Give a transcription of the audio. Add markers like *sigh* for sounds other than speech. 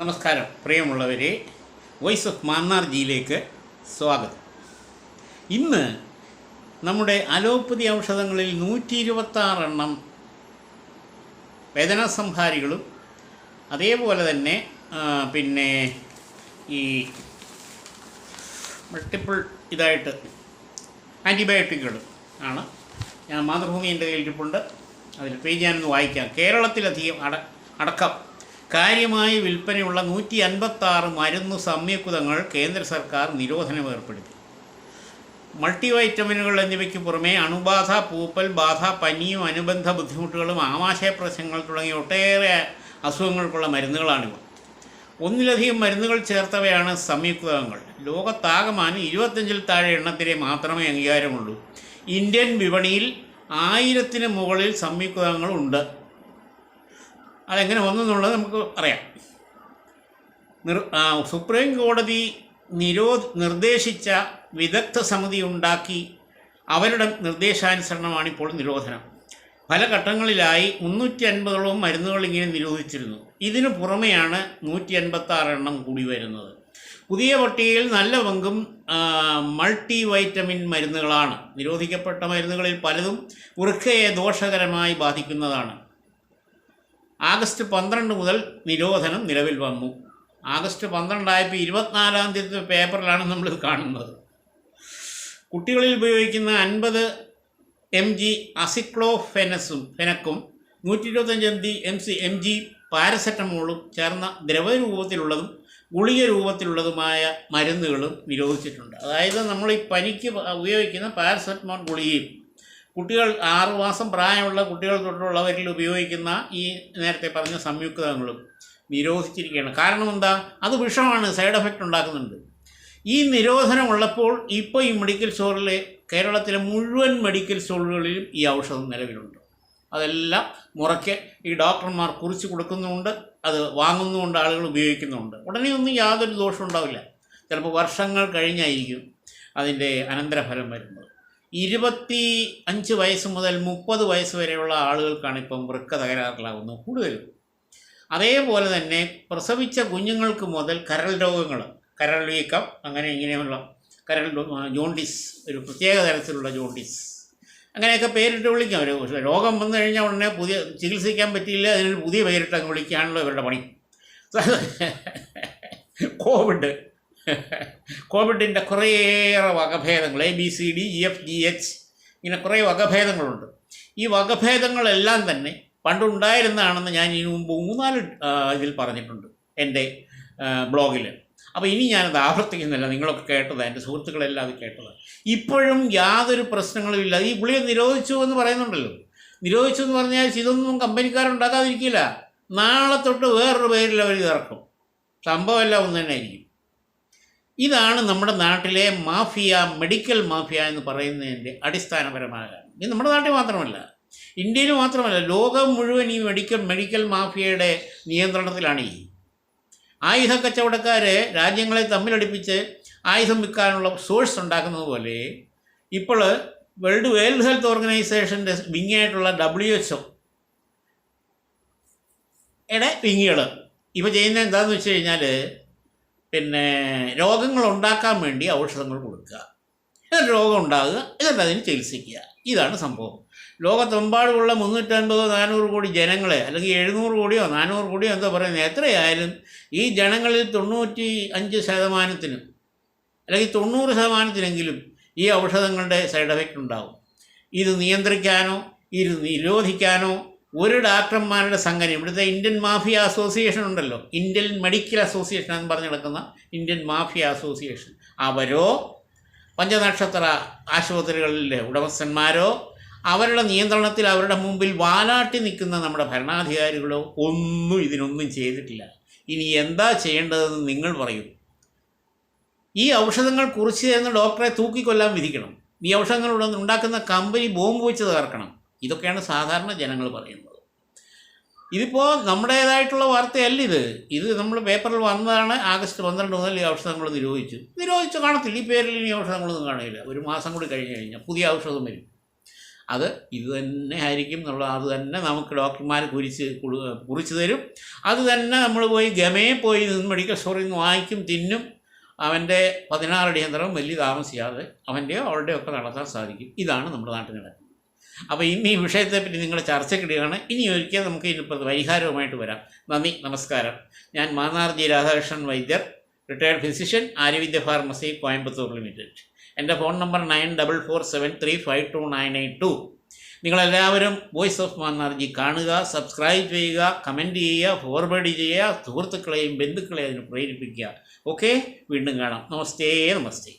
നമസ്കാരം പ്രിയമുള്ളവരെ. Voice of മാന്നാർജിയിലേക്ക് സ്വാഗതം. ഇന്ന് നമ്മുടെ അലോപ്പതി ഔഷധങ്ങളിൽ നൂറ്റി ഇരുപത്താറെണ്ണം വേദനാസംഹാരികളും അതേപോലെ തന്നെ പിന്നെ ഈ മൾട്ടിപ്പിൾ ഇതായിട്ട് ആന്റിബയോട്ടിക്കുകളും ആണ്. ഞാൻ മാതൃഭൂമി എന്റെ കയ്യിലിരിപ്പുണ്ട്. അതിൽ പേജ് ഞാനൊന്ന് വായിക്കാം. കേരളത്തിലധികം അട അടക്കം കാര്യമായി വിൽപ്പനയുള്ള നൂറ്റി അൻപത്താറ് മരുന്ന് സംയുക്തങ്ങൾ കേന്ദ്ര സർക്കാർ നിരോധനം ഏർപ്പെടുത്തി മൾട്ടിവൈറ്റമിനുകൾ എന്നിവയ്ക്ക് പുറമെ അണുബാധ പൂപ്പൽ ബാധ പനിയും അനുബന്ധ ബുദ്ധിമുട്ടുകളും ആമാശയ പ്രശ്നങ്ങൾ തുടങ്ങിയ ഒട്ടേറെ അസുഖങ്ങൾക്കുള്ള മരുന്നുകളാണിവ. ഒന്നിലധികം മരുന്നുകൾ ചേർത്തവയാണ് സംയുക്തങ്ങൾ. ലോകത്താകമാനം ഇരുപത്തഞ്ചിൽ താഴെ എണ്ണത്തിലെ മാത്രമേ അംഗീകാരമുള്ളൂ. ഇന്ത്യൻ വിപണിയിൽ ആയിരത്തിന് മുകളിൽ സംയുക്തങ്ങളുണ്ട് അതെങ്ങനെ വന്നെന്നുള്ളത് നമുക്ക് അറിയാം. നിർ സുപ്രീം കോടതി നിരോ നിർദ്ദേശിച്ച വിദഗ്ധ സമിതി ഉണ്ടാക്കി അവരുടെ നിർദ്ദേശാനുസരണമാണ് ഇപ്പോൾ നിരോധനം. പല ഘട്ടങ്ങളിലായി മുന്നൂറ്റി അൻപതോളം മരുന്നുകൾ ഇങ്ങനെ നിരോധിച്ചിരുന്നു. ഇതിനു പുറമെയാണ് നൂറ്റി അൻപത്തി ആറ് എണ്ണം കൂടി വരുന്നത്. പുതിയ പട്ടികയിൽ നല്ല പങ്കും മൾട്ടി വൈറ്റമിൻ മരുന്നുകളാണ്. നിരോധിക്കപ്പെട്ട മരുന്നുകളിൽ പലതും വൃക്കയെ ദോഷകരമായി ബാധിക്കുന്നതാണ്. ആഗസ്റ്റ് പന്ത്രണ്ട് മുതൽ നിരോധനം നിലവിൽ വന്നു. ആഗസ്റ്റ് പന്ത്രണ്ടായപ്പോൾ ഇരുപത്തിനാലാം തീയതി പേപ്പറിലാണ് നമ്മൾ കാണുന്നത്. കുട്ടികളിൽ ഉപയോഗിക്കുന്ന അൻപത് എം ജി അസിക്ലോഫെനസും ഫെനക്കും നൂറ്റി ഇരുപത്തഞ്ച് M G M C M G പാരസെറ്റമോളും ചേർന്ന ദ്രവരൂപത്തിലുള്ളതും ഗുളിക രൂപത്തിലുള്ളതുമായ മരുന്നുകളും നിരോധിച്ചിട്ടുണ്ട്. അതായത് നമ്മൾ ഈ പനിക്ക് ഉപയോഗിക്കുന്ന പാരസെറ്റമോൾ ഗുളികയും കുട്ടികൾ ആറു മാസം പ്രായമുള്ള കുട്ടികൾ തൊട്ടുള്ളവരിൽ ഉപയോഗിക്കുന്ന ഈ നേരത്തെ പറഞ്ഞ സംയുക്തങ്ങളും നിരോധിച്ചിരിക്കുകയാണ്. കാരണം എന്താ? അത് വിഷമാണ് സൈഡ് എഫക്റ്റ് ഉണ്ടാക്കുന്നുണ്ട്. ഈ നിരോധനം ഉള്ളപ്പോൾ ഇപ്പോൾ ഈ മെഡിക്കൽ സ്റ്റോറിലെ കേരളത്തിലെ മുഴുവൻ മെഡിക്കൽ സ്റ്റോറുകളിലും ഈ ഔഷധം നിലവിലുണ്ട്. അതെല്ലാം മുറയ്ക്ക് ഈ ഡോക്ടർമാർ കുറിച്ച് കൊടുക്കുന്നുമുണ്ട് അത് വാങ്ങുന്നുമുണ്ട് ആളുകൾ ഉപയോഗിക്കുന്നുമുണ്ട്. ഉടനെ ഒന്നും യാതൊരു ദോഷവും ഉണ്ടാവില്ല. ചിലപ്പോൾ വർഷങ്ങൾ കഴിഞ്ഞായിരിക്കും അതിന്റെ അനന്തരഫലം വരുന്നത്. ഇരുപത്തി അഞ്ച് വയസ്സ് മുതൽ മുപ്പത് വയസ്സ് വരെയുള്ള ആളുകൾക്കാണ് ഇപ്പം വൃക്ക തകരാറിലാകുന്നത് കൂടുതലും. അതേപോലെ തന്നെ പ്രസവിച്ച കുഞ്ഞുങ്ങൾക്ക് മുതൽ കരൾ രോഗങ്ങൾ കരൾ വീക്കം അങ്ങനെ ഇങ്ങനെയുള്ള കരൾ ജോണ്ടിസ് ഒരു പ്രത്യേക തരത്തിലുള്ള ജോണ്ടിസ് അങ്ങനെയൊക്കെ പേരിട്ട് വിളിക്കാം. ഒരു രോഗം വന്നു കഴിഞ്ഞാൽ ഉടനെ പുതിയ ചികിത്സിക്കാൻ പറ്റിയില്ല അതിനൊരു പുതിയ പേരിട്ട് അങ്ങ് വിളിക്കുകയാണല്ലോ ഇവരുടെ പണി. *laughs* കോവിഡ് *laughs* കോവിഡിന്റെ കുറേയേറെ വകഭേദങ്ങൾ A B C D E F G H ഇങ്ങനെ കുറേ വകഭേദങ്ങളുണ്ട്. ഈ വകഭേദങ്ങളെല്ലാം തന്നെ പണ്ടുണ്ടായിരുന്നതാണെന്ന് ഞാൻ ഇതിനു മുമ്പ് മൂന്നാൽ ഇതിൽ പറഞ്ഞിട്ടുണ്ട് എന്റെ ബ്ലോഗിൽ അപ്പോൾ ഇനി ഞാനത് ആവർത്തിക്കുന്നില്ല. നിങ്ങളൊക്കെ കേട്ടത് എന്റെ സുഹൃത്തുക്കളെല്ലാം അത് കേട്ടത്. ഇപ്പോഴും യാതൊരു പ്രശ്നങ്ങളും ഇല്ല. ഈ ഗുളിക നിരോധിച്ചു എന്ന് പറയുന്നുണ്ടല്ലോ. നിരോധിച്ചു എന്ന് പറഞ്ഞാൽ ഇതൊന്നും കമ്പനിക്കാരുണ്ടാക്കാതിരിക്കില്ല നാളെ തൊട്ട് വേറൊരു പേരിൽ അവർ ഇറക്കും. സംഭവമെല്ലാം ഒന്ന് തന്നെ ആയിരിക്കും. ഇതാണ് നമ്മുടെ നാട്ടിലെ മാഫിയ മെഡിക്കൽ മാഫിയ എന്ന് പറയുന്നതിന്റെ അടിസ്ഥാനപരമായ കാരണം ഇത് നമ്മുടെ നാട്ടിൽ മാത്രമല്ല. ഇന്ത്യയിൽ മാത്രമല്ല. ലോകം മുഴുവൻ ഈ മെഡിക്കൽ മെഡിക്കൽ മാഫിയയുടെ നിയന്ത്രണത്തിലാണ് ഈ. ആയുധ കച്ചവടക്കാരെ രാജ്യങ്ങളെ തമ്മിലടിപ്പിച്ച് ആയുധം വിൽക്കാനുള്ള സോഴ്സ് ഉണ്ടാക്കുന്നത് പോലെ ഇപ്പോൾ വേൾഡ് വേൾഡ് ഹെൽത്ത് ഓർഗനൈസേഷന്റെ വിങ്ങായിട്ടുള്ള ഡബ്ല്യു എച്ച് ഒ യുടെ ഇപ്പോൾ ചെയ്യുന്നത് എന്താണെന്ന് വെച്ച് കഴിഞ്ഞാൽ പിന്നെ രോഗങ്ങൾ ഉണ്ടാക്കാൻ വേണ്ടി ഔഷധങ്ങൾ കൊടുക്കുക. എന്നിട്ട് രോഗം ഉണ്ടാകുക എന്നിട്ട് അതിന് ചികിത്സിക്കുക. ഇതാണ് സംഭവം. ലോകത്തെമ്പാടുമുള്ള മുന്നൂറ്റൻപതോ നാനൂറ് കോടി ജനങ്ങളെ അല്ലെങ്കിൽ എഴുന്നൂറ് കോടിയോ നാനൂറ് കോടിയോ എന്താ പറയുന്നത് എത്രയായാലും ഈ ജനങ്ങളിൽ തൊണ്ണൂറ്റി അഞ്ച് ശതമാനത്തിനും അല്ലെങ്കിൽ തൊണ്ണൂറ് ശതമാനത്തിനെങ്കിലും ഈ ഔഷധങ്ങളുടെ സൈഡ് എഫക്റ്റ് ഉണ്ടാകും. ഇത് നിയന്ത്രിക്കാനോ ഇത് നിരോധിക്കാനോ ഒരു ഡാക്ടർമാരുടെ സംഘടന ഇവിടുത്തെ ഇന്ത്യൻ മാഫിയ അസോസിയേഷൻ ഉണ്ടല്ലോ ഇന്ത്യൻ മെഡിക്കൽ അസോസിയേഷൻ എന്ന് പറഞ്ഞു നടക്കുന്ന ഇന്ത്യൻ മാഫിയ അസോസിയേഷൻ. അവരോ പഞ്ചനക്ഷത്ര ആശുപത്രികളിലെ ഉടമസ്ഥന്മാരോ അവരുടെ നിയന്ത്രണത്തിൽ അവരുടെ മുമ്പിൽ വാലാട്ടി നിൽക്കുന്ന നമ്മുടെ ഭരണാധികാരികളോ ഒന്നും ഇതിനൊന്നും ചെയ്തിട്ടില്ല. ഇനി എന്താ ചെയ്യേണ്ടതെന്ന് നിങ്ങൾ പറയൂ. ഈ ഔഷധങ്ങൾ കുറിച്ച് തരുന്ന ഡോക്ടറെ തൂക്കിക്കൊല്ലാൻ വിധിക്കണം. ഈ ഔഷധങ്ങൾ ഉണ്ടാക്കുന്ന കമ്പനി ബോംബ് വെച്ച് തകർക്കണം. ഇതൊക്കെയാണ് സാധാരണ ജനങ്ങൾ പറയുന്നത്. ഇതിപ്പോൾ നമ്മുടേതായിട്ടുള്ള വാർത്തയല്ല ഇത്. ഇത് നമ്മൾ പേപ്പറിൽ വന്നതാണ് ആഗസ്റ്റ് പന്ത്രണ്ട് മുതൽ ഈ ഔഷധങ്ങൾ നിരോധിച്ചു. നിരോധിച്ചു കാണത്തില്ല. ഈ പേരിൽ ഇനി ഔഷധങ്ങളൊന്നും കാണില്ല ഒരു മാസം കൂടി കഴിഞ്ഞ് കഴിഞ്ഞാൽ പുതിയ ഔഷധം വരും. അത് ഇത് തന്നെ ആയിരിക്കും എന്നുള്ള അത് തന്നെ നമുക്ക് ഡോക്ടർമാർ കുരിച്ച് കുറിച്ച് തരും. അത് തന്നെ നമ്മൾ പോയി ഗമയെ പോയി നിന്ന് മെഡിക്കൽ സ്റ്റോറിൽ നിന്ന് വാങ്ങിക്കും തിന്നും. അവന്റെ പതിനാറടി യന്ത്രം വലിയ താമസിയാതെ അവന്റെയോ അവളുടെയോ ഒക്കെ നടത്താൻ സാധിക്കും. ഇതാണ് നമ്മുടെ നാട്ടിൽ നടക്കുന്നത്. അപ്പോൾ ഇന്ന് ഈ വിഷയത്തെപ്പറ്റി നിങ്ങൾ ചർച്ചയ്ക്കിടുകയാണ് ഇനി ഒരിക്കൽ നമുക്ക് ഇതിനിപ്പോൾ പരിഹാരവുമായിട്ട് വരാം. നന്ദി നമസ്കാരം. ഞാൻ Mannarji Radhakrishnan Vaidyar retired physician Aryavidya pharmacy Coimbatore limited എന്റെ phone number nine double four seven three five two nine eight two. നിങ്ങളെല്ലാവരും വോയിസ് ഓഫ് മാന്നാർജി കാണുക സബ്സ്ക്രൈബ് ചെയ്യുക കമന്റ് ചെയ്യുക ഫോർവേഡ് ചെയ്യുക സുഹൃത്തുക്കളെയും ബന്ധുക്കളെയും അതിന് പ്രേരിപ്പിക്കുക. ഓക്കെ? വീണ്ടും കാണാം. നമസ്തേ നമസ്തേ.